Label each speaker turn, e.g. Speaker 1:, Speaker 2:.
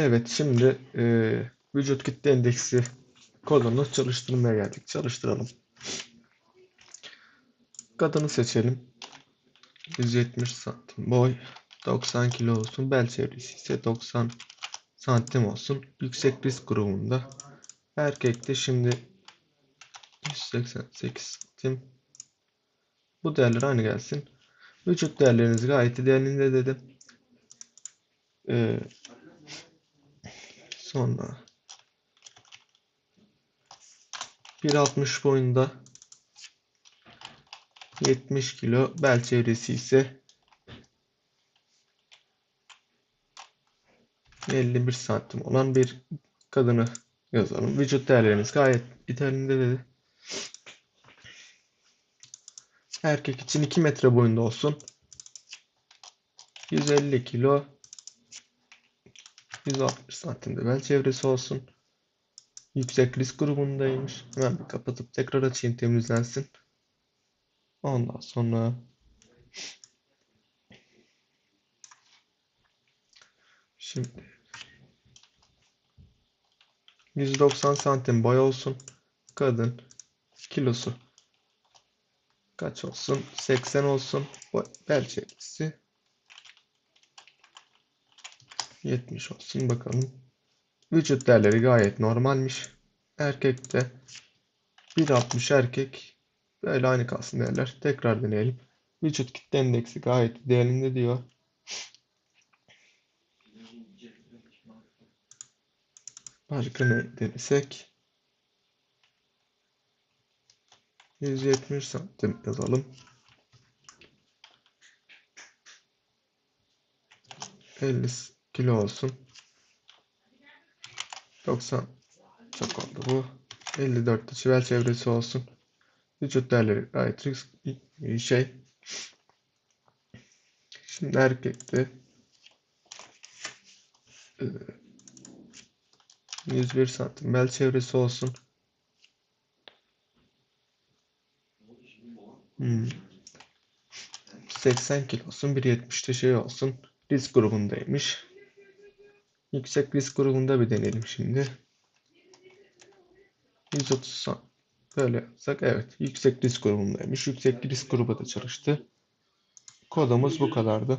Speaker 1: Evet şimdi e, vücut kitle endeksi kodunu çalıştırmaya geldik. Çalıştıralım. Kadını seçelim. 170 santim boy, 90 kilo olsun. Bel çevresi ise 90 santim olsun. Yüksek risk grubunda. Erkekte şimdi 188 santim. Bu değerler aynı gelsin. Vücut değerleriniz gayet idealinde dedim. Ee, sonra 1.60 boyunda 70 kilo bel çevresi ise 51 santim olan bir kadını yazalım. Vücut değerleriniz gayet idealinde dedi. Erkek için 2 metre boyunda olsun. 150 kilo 160 santimde bel çevresi olsun. Yüksek risk grubundaymış. Hemen bir kapatıp tekrar açayım temizlensin. Ondan sonra şimdi 190 santim boy olsun. Kadın kilosu kaç olsun? 80 olsun. Bel çevresi 70 olsun bakalım. Vücut değerleri gayet normalmiş. Erkekte 1.60 erkek böyle aynı kalsın değerler. Tekrar deneyelim. Vücut kitle endeksi gayet değerinde diyor. Başka ne denesek? 170 santim yazalım. 50 kilo olsun. 90 çok oldu bu. 54 de çivel çevresi olsun. Vücut değerleri gayet şey. Şimdi erkekte e, 101 santim bel çevresi olsun. Hmm. 80 kilo olsun. 1.70'de şey olsun. Risk grubundaymış. Yüksek risk grubunda bir deneyelim şimdi. 130 san- böyle yapsak evet yüksek risk grubundaymış. Yüksek risk grubu da çalıştı. Kodumuz bu kadardı.